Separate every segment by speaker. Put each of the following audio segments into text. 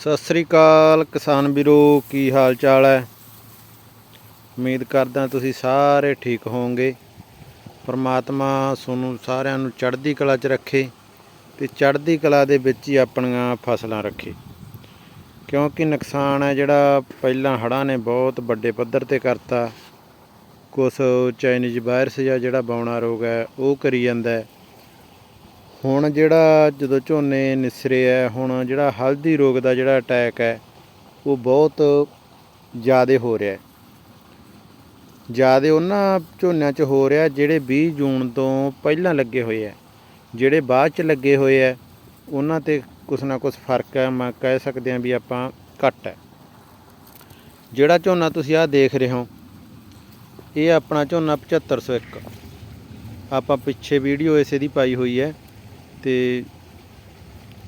Speaker 1: ਸਤਿ ਸ੍ਰੀ ਅਕਾਲ ਕਿਸਾਨ ਵੀਰੋ, ਕੀ ਹਾਲ ਚਾਲ ਹੈ? ਉਮੀਦ ਕਰਦਾ ਤੁਸੀਂ ਸਾਰੇ ਠੀਕ ਹੋਵੋਗੇ। ਪਰਮਾਤਮਾ ਤੁਹਾਨੂੰ ਸਾਰਿਆਂ ਨੂੰ ਚੜ੍ਹਦੀ ਕਲਾ 'ਚ ਰੱਖੇ ਤੇ ਚੜ੍ਹਦੀ ਕਲਾ ਦੇ ਵਿੱਚ ਹੀ ਆਪਣੀਆਂ ਫਸਲਾਂ ਰੱਖੇ। ਕਿਉਂਕਿ ਨੁਕਸਾਨ ਹੈ ਜਿਹੜਾ ਪਹਿਲਾਂ ਹੜ੍ਹਾਂ ਨੇ ਬਹੁਤ ਵੱਡੇ ਪੱਧਰ ਤੇ ਕਰਤਾ। ਕੁਛ ਚਾਈਨੀਜ਼ ਵਾਇਰਸ ਜਾਂ ਜਿਹੜਾ ਬੌਣਾ ਰੋਗ ਹੈ, ਉਹ ਕਰੀ ਜਾਂਦਾ ਹੈ। ਹੁਣ ਜਿਹੜਾ ਜਦੋਂ ਝੋਨੇ ਨਿਸਰੇ ਹੈ ਹੁਣ ਜਿਹੜਾ ਹਲਦੀ ਰੋਗ ਦਾ ਜਿਹੜਾ ਅਟੈਕ ਹੈ ਉਹ ਬਹੁਤ ਜ਼ਿਆਦਾ ਹੋ ਰਿਹਾ ਹੈ ਜ਼ਿਆਦਾ ਉਹਨਾਂ ਝੋਨਿਆਂ 'ਚ ਹੋ ਰਿਹਾ ਜਿਹੜੇ 20 ਜੂਨ ਤੋਂ ਪਹਿਲਾਂ ਲੱਗੇ ਹੋਏ ਹੈ ਜਿਹੜੇ ਬਾਅਦ 'ਚ ਲੱਗੇ ਹੋਏ ਹੈ ਉਹਨਾਂ ਤੇ ਕੁਛ ਨਾ ਕੁਛ ਫ਼ਰਕ ਹੈ ਮੈਂ ਕਹਿ ਸਕਦੇ ਹਾਂ ਵੀ ਆਪਾਂ ਘੱਟ ਹੈ ਜਿਹੜਾ ਝੋਨਾ ਤੁਸੀਂ ਆਹ ਦੇਖ ਰਹੇ ਹੋ, ਇਹ ਆਪਣਾ ਝੋਨਾ 7501 ਆਪਾਂ ਪਿੱਛੇ ਵੀਡੀਓ ਇਸੇ ਦੀ ਪਾਈ ਹੋਈ ਹੈ ਤੇ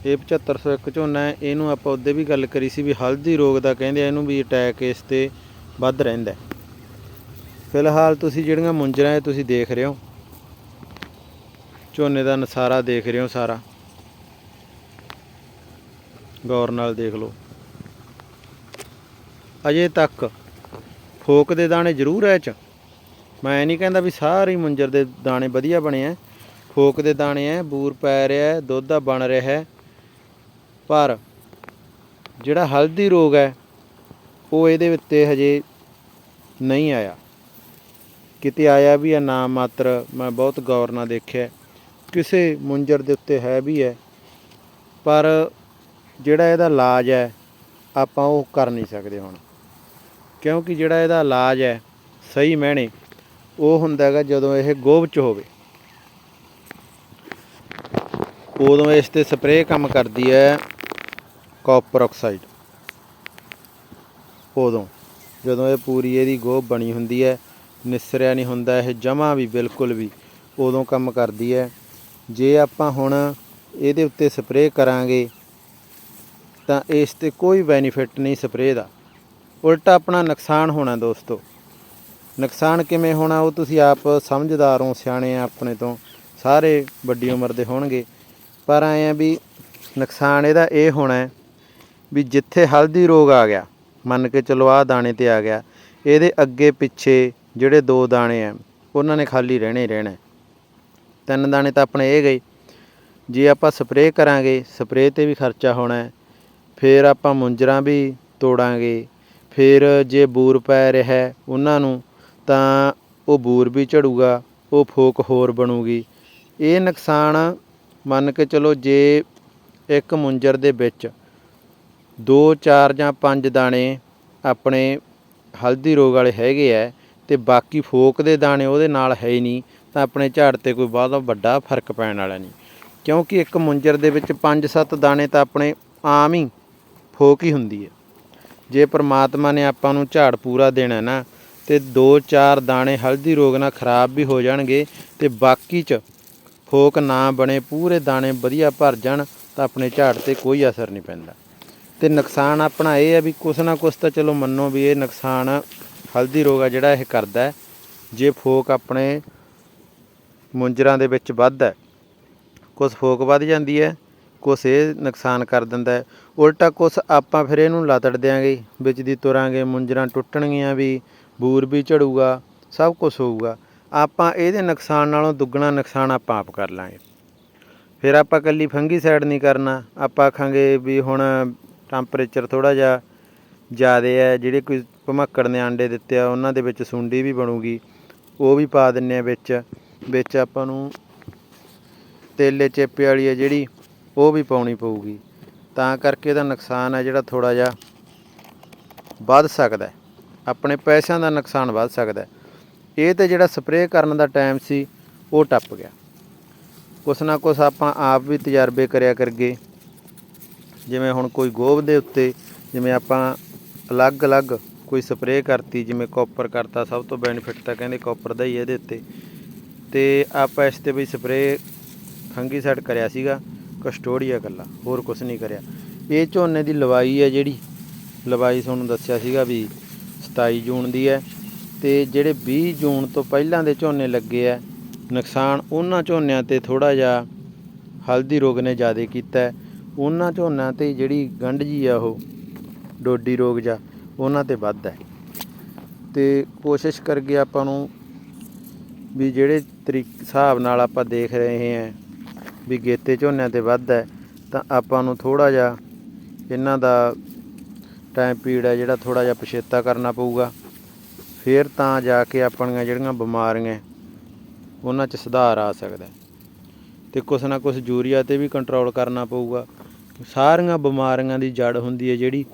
Speaker 1: ਇਹ 7501 ਝੋਨਾ ਹੈ। ਇਹਨੂੰ ਆਪਾਂ ਉਹਦੇ ਵੀ ਗੱਲ ਕਰੀ ਸੀ ਵੀ ਹਲਦੀ ਰੋਗ ਦਾ ਕਹਿੰਦੇ ਆ, ਇਹਨੂੰ ਵੀ ਅਟੈਕ ਇਸ ਤੇ ਵੱਧ ਰਹਿੰਦਾ ਫਿਲਹਾਲ ਤੁਸੀਂ ਜਿਹੜੀਆਂ ਮੁੰਜਰਾਂ ਇਹ ਤੁਸੀਂ ਦੇਖ ਰਹੇ ਹੋ, ਝੋਨੇ ਦਾ ਨਸਾਰਾ ਦੇਖ ਰਹੇ ਹੋ ਸਾਰਾ। ਗੌਰ ਨਾਲ ਦੇਖ ਲਓ। ਅਜੇ ਤੱਕ ਫੋਕ ਦੇ ਦਾਣੇ ਜ਼ਰੂਰ ਐ ਚ। ਮੈਂ ਇਹ ਨਹੀਂ ਕਹਿੰਦਾ ਵੀ ਸਾਰੇ ਮੁੰਜਰ ਦੇ ਦਾਣੇ ਵਧੀਆ ਬਣੇ ਆ। ਫੋਕ ਦੇ ਦਾਣੇ ਐ ਬੂਰ ਪੈ ਰਿਹਾ ਹੈ, ਦੁੱਧ ਦਾ ਬਣ ਰਿਹਾ ਹੈ ਪਰ ਜਿਹੜਾ ਹਲਦੀ ਰੋਗ ਹੈ ਉਹ ਇਹਦੇ ਉੱਤੇ ਹਜੇ ਨਹੀਂ ਆਇਆ। ਕਿਤੇ ਆਇਆ ਵੀ ਹੈ ਨਾ ਮਾਤਰ ਮੈਂ ਬਹੁਤ ਗੌਰ ਨਾਲ ਦੇਖਿਆ। ਕਿਸੇ ਮੁੰਜਰ ਦੇ ਉੱਤੇ ਹੈ ਵੀ ਹੈ ਪਰ ਜਿਹੜਾ ਇਹਦਾ ਇਲਾਜ ਹੈ ਆਪਾਂ ਉਹ ਕਰ ਨਹੀਂ ਸਕਦੇ ਹੁਣ। ਕਿਉਂਕਿ ਜਿਹੜਾ ਇਹਦਾ ਇਲਾਜ ਹੈ ਸਹੀ ਮਹਿਣੇ ਉਹ ਹੁੰਦਾ ਹੈਗਾ ਜਦੋਂ ਇਹ ਗੋਭ ਚ ਹੋਵੇ। ਉਦੋਂ ਇਸ ਤੇ ਸਪਰੇਅ ਕੰਮ ਕਰਦੀ ਹੈ ਕਾਪਰ ਆਕਸਾਈਡ। ਉਦੋਂ ਜਦੋਂ ਇਹ ਪੂਰੀ ਇਹਦੀ ਗੋਭ ਬਣੀ ਹੁੰਦੀ ਹੈ, ਨਿਸਰਿਆ ਨਹੀਂ ਹੁੰਦਾ, ਇਹ ਜਮਾ ਵੀ ਬਿਲਕੁਲ ਵੀ ਉਦੋਂ ਕੰਮ ਕਰਦੀ ਹੈ। ਜੇ ਆਪਾਂ ਹੁਣ ਇਹਦੇ ਉੱਤੇ ਸਪਰੇਅ ਕਰਾਂਗੇ, ਤਾਂ ਇਸ ਤੇ ਕੋਈ ਬੈਨੀਫਿਟ ਨਹੀਂ ਸਪਰੇਅ ਦਾ। ਉਲਟਾ ਆਪਣਾ ਨੁਕਸਾਨ ਹੋਣਾ ਦੋਸਤੋ। ਨੁਕਸਾਨ ਕਿਵੇਂ ਹੋਣਾ ਉਹ ਤੁਸੀਂ ਆਪ ਸਮਝਦਾਰ ਹੋ, ਸਿਆਣੇ ਆ ਆਪਣੇ ਤੋਂ। ਸਾਰੇ ਵੱਡੀ ਉਮਰ ਦੇ ਹੋਣਗੇ। ਪਰ ਆਏ ਆ ਵੀ ਨੁਕਸਾਨ ਇਹਦਾ ਇਹ ਹੋਣਾ ਵੀ ਜਿੱਥੇ ਹਲਦੀ ਰੋਗ ਆ ਗਿਆ, ਮੰਨ ਕੇ ਚਲੋ ਆਹ ਦਾਣੇ ਤੇ ਆ ਗਿਆ, ਇਹਦੇ ਅੱਗੇ ਪਿੱਛੇ ਜਿਹੜੇ ਦੋ ਦਾਣੇ ਆ, ਉਹਨਾਂ ਨੇ ਖਾਲੀ ਰਹਿਣੇ ਰਹਿਣਾ ਤਿੰਨ ਦਾਣੇ ਤਾਂ ਆਪਣੇ ਇਹ ਗਏ, ਜੇ ਆਪਾਂ ਸਪਰੇਅ ਕਰਾਂਗੇ, ਸਪਰੇਅ ਤੇ ਵੀ ਖਰਚਾ ਹੋਣਾ ਫਿਰ ਆਪਾਂ ਮੁੰਜਰਾਂ ਵੀ ਤੋੜਾਂਗੇ, ਫਿਰ ਜੇ ਬੂਰ ਪੈ ਰਿਹਾ ਉਹਨਾਂ ਨੂੰ, ਤਾਂ ਉਹ ਬੂਰ ਵੀ ਝੜੂਗਾ, ਉਹ ਫੋਕ ਹੋਰ ਬਣੂਗੀ। ਇਹ ਨੁਕਸਾਨ ਮੰਨ ਕੇ ਚਲੋ ਜੇ ਇੱਕ ਮੁੰਜਰ ਦੇ ਵਿੱਚ 2 4 ਜਾਂ 5 ਦਾਣੇ ਆਪਣੇ ਹਲਦੀ ਰੋਗ ਵਾਲੇ ਹੈਗੇ ਆ ਤੇ ਬਾਕੀ ਫੋਕ ਦੇ ਦਾਣੇ ਉਹਦੇ ਨਾਲ ਹੈ ਹੀ ਨਹੀਂ, ਤਾਂ ਆਪਣੇ ਝਾੜ ਤੇ ਕੋਈ ਬਹੁਤ ਵੱਡਾ ਫ਼ਰਕ ਪੈਣ ਵਾਲਾ ਨਹੀਂ। ਕਿਉਂਕਿ ਇੱਕ ਮੁੰਜਰ ਦੇ ਵਿੱਚ 5-7 ਦਾਣੇ ਤਾਂ ਆਪਣੇ ਆਮ ਹੀ ਫੋਕ ਹੀ ਹੁੰਦੀ ਹੈ। ਜੇ ਪ੍ਰਮਾਤਮਾ ਨੇ ਆਪਾਂ ਨੂੰ ਝਾੜ ਪੂਰਾ ਦੇਣਾ ਨਾ, ਤੇ 2-4 ਦਾਣੇ ਹਲਦੀ ਰੋਗ ਨਾਲ ਖਰਾਬ ਵੀ ਹੋ ਜਾਣਗੇ ਤੇ ਬਾਕੀ ਚ ਫੋਕ ਨਾ ਬਣੇ, ਪੂਰੇ ਦਾਣੇ ਵਧੀਆ ਭਰ ਜਾਣ ਤਾਂ ਆਪਣੇ ਝਾੜ ਤੇ ਕੋਈ ਅਸਰ ਨਹੀਂ ਪੈਂਦਾ। ਤੇ ਨੁਕਸਾਨ ਆਪਣਾ ਇਹ ਹੈ ਵੀ ਕੁਛ ਨਾ ਕੁਛ ਤਾਂ ਚਲੋ ਮੰਨੋ ਵੀ ਇਹ ਨੁਕਸਾਨ ਹਲਦੀ ਰੋਗ ਆ ਜਿਹੜਾ ਇਹ ਕਰਦਾ ਜੇ ਫੋਕ ਆਪਣੇ ਮੁੰਜਰਾਂ ਦੇ ਵਿੱਚ ਵੱਧਦਾ ਕੁਛ ਫੋਕ ਵੱਧ ਜਾਂਦੀ ਹੈ, ਕੁਛ ਇਹ ਨੁਕਸਾਨ ਕਰ ਦਿੰਦਾ ਉਲਟਾ ਕੁਛ ਆਪਾਂ ਫਿਰ ਇਹਨੂੰ ਲਤੜ ਦਿਆਂਗੇ, ਵਿੱਚ ਦੀ ਤੁਰਾਂਗੇ, ਮੁੰਜਰਾਂ ਟੁੱਟਣਗੀਆਂ ਵੀ, ਬੂਰ ਵੀ ਝੜੂਗਾ, ਸਭ ਕੁਝ ਹੋਊਗਾ। ਆਪਾਂ ਇਹਦੇ ਨੁਕਸਾਨ ਨਾਲੋਂ ਦੁੱਗਣਾ ਨੁਕਸਾਨ ਆਪਾਂ ਆਪ ਕਰ ਲਾਂਗੇ। ਫਿਰ ਆਪਾਂ ਕੱਲੀ ਫੰਗੀ ਸਾਈਡ ਨਹੀਂ ਕਰਨਾ। ਆਪਾਂ ਆਖਾਂਗੇ ਵੀ ਹੁਣ ਟੈਂਪਰੇਚਰ ਥੋੜਾ ਜਿਹਾ ਜ਼ਿਆਦਾ ਹੈ, ਜਿਹੜੇ ਕੋਈ ਭਮੱਕੜ ਨੇ ਆਂਡੇ ਦਿੱਤੇ ਆ, ਉਹਨਾਂ ਦੇ ਵਿੱਚ ਸੁੰਡੀ ਵੀ ਬਣੂਗੀ। ਉਹ ਵੀ ਪਾ ਦਿੰਨੇ ਆ ਵਿੱਚ। ਵਿੱਚ ਆਪਾਂ ਨੂੰ ਤੇਲੇ ਚੇਪੇ ਵਾਲੀ ਹੈ ਜਿਹੜੀ, ਉਹ ਵੀ ਪਾਉਣੀ ਪਊਗੀ। ਤਾਂ ਕਰਕੇ ਇਹਦਾ ਨੁਕਸਾਨ ਹੈ ਜਿਹੜਾ ਥੋੜਾ ਜਿਹਾ ਵੱਧ ਸਕਦਾ ਆਪਣੇ ਪੈਸਿਆਂ ਦਾ ਨੁਕਸਾਨ ਵੱਧ ਸਕਦਾ ਇਹ ਤੇ ਜਿਹੜਾ ਸਪਰੇਅ ਕਰਨ ਦਾ ਟਾਈਮ ਸੀ, ਉਹ ਟੱਪ ਗਿਆ। ਕੁਛ ਨਾ ਕੁਛ ਆਪਾਂ ਆਪ ਵੀ ਤਜਰਬੇ ਕਰਿਆ ਕਰਗੇ ਜਿਵੇਂ ਹੁਣ ਕੋਈ ਗੋਭ ਦੇ ਉੱਤੇ, ਜਿਵੇਂ ਆਪਾਂ ਅਲੱਗ-ਅਲੱਗ ਕੋਈ ਸਪਰੇਅ ਕਰਤੀ, ਜਿਵੇਂ ਕਾਪਰ ਕਰਤਾ, ਸਭ ਤੋਂ ਬੈਨੀਫਿਟ ਤਾਂ ਕਹਿੰਦੇ ਕਾਪਰ ਦਾ ਹੀ ਇਹਦੇ ਉੱਤੇ। ਤੇ ਆਪਾਂ ਇਸ ਤੇ ਵੀ ਸਪਰੇਅ ਫੰਗੀਸਾਈਡ ਕਰਿਆ ਸੀਗਾ ਕਸਟੋਡੀਆ ਕੱਲਾ ਹੋਰ ਕੁਝ ਨਹੀਂ ਕਰਿਆ। ਇਹ ਝੋਨੇ ਦੀ ਲਵਾਈ ਹੈ ਜਿਹੜੀ। ਲਵਾਈ ਤੁਹਾਨੂੰ ਦੱਸਿਆ ਸੀਗਾ ਵੀ 27 ਜੂਨ ਦੀ ਹੈ। ਤੇ ਜਿਹੜੇ 20 ਜੂਨ ਤੋਂ ਪਹਿਲਾਂ ਦੇ ਝੋਨੇ ਲੱਗੇ ਆ, ਨੁਕਸਾਨ ਉਹਨਾਂ ਝੋਨਿਆਂ ਤੇ ਥੋੜਾ ਜਿਹਾ ਹਲਦੀ ਰੋਗ ਨੇ ਜ਼ਿਆਦਾ ਕੀਤਾ। ਉਹਨਾਂ ਝੋਨਿਆਂ ਤੇ ਜਿਹੜੀ ਗੰਢ ਜੀ ਆ ਉਹ, ਡੋਡੀ ਰੋਗ ਜਾਂ, ਉਹਨਾਂ ਤੇ ਵੱਧ ਹੈ। ਤੇ ਕੋਸ਼ਿਸ਼ ਕਰਕੇ ਆਪਾਂ ਨੂੰ ਵੀ ਜਿਹੜੇ ਤਰੀਕ, ਹਿਸਾਬ ਨਾਲ ਆਪਾਂ ਦੇਖ ਰਹੇ ਹਾਂ ਵੀ ਗੇਤੇ ਝੋਨਿਆਂ ਤੇ ਵੱਧ ਹੈ, ਤਾਂ ਆਪਾਂ ਨੂੰ ਥੋੜਾ ਜਿਹਾ ਇਹਨਾਂ ਦਾ ਟਾਈਮ ਪੀਰੀਅਡ ਹੈ ਜਿਹੜਾ ਥੋੜਾ ਜਿਹਾ ਪਛੇਤਾ ਕਰਨਾ ਪਊਗਾ। ਫਿਰ ਤਾਂ ਜਾ ਕੇ ਆਪਣੀਆਂ ਜਿਹੜੀਆਂ ਬਿਮਾਰੀਆਂ, ਉਹਨਾਂ 'ਚ ਸੁਧਾਰ ਆ ਸਕਦਾ ਹੈ। ਤੇ ਕੁਛ ਨਾ ਕੁਛ ਯੂਰੀਆ ਤੇ ਵੀ ਕੰਟਰੋਲ ਕਰਨਾ ਪਊਗਾ। ਸਾਰੀਆਂ ਬਿਮਾਰੀਆਂ ਦੀ ਜੜ ਹੁੰਦੀ ਹੈ ਜਿਹੜੀ,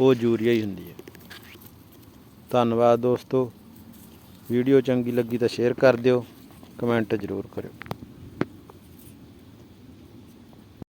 Speaker 1: ਉਹ ਯੂਰੀਆ ਹੀ ਹੁੰਦੀ ਹੈ। ਧੰਨਵਾਦ ਦੋਸਤੋ। ਵੀਡੀਓ ਚੰਗੀ ਲੱਗੀ ਤਾਂ ਸ਼ੇਅਰ ਕਰ ਦਿਓ ਕਮੈਂਟ ਜ਼ਰੂਰ ਕਰਿਓ।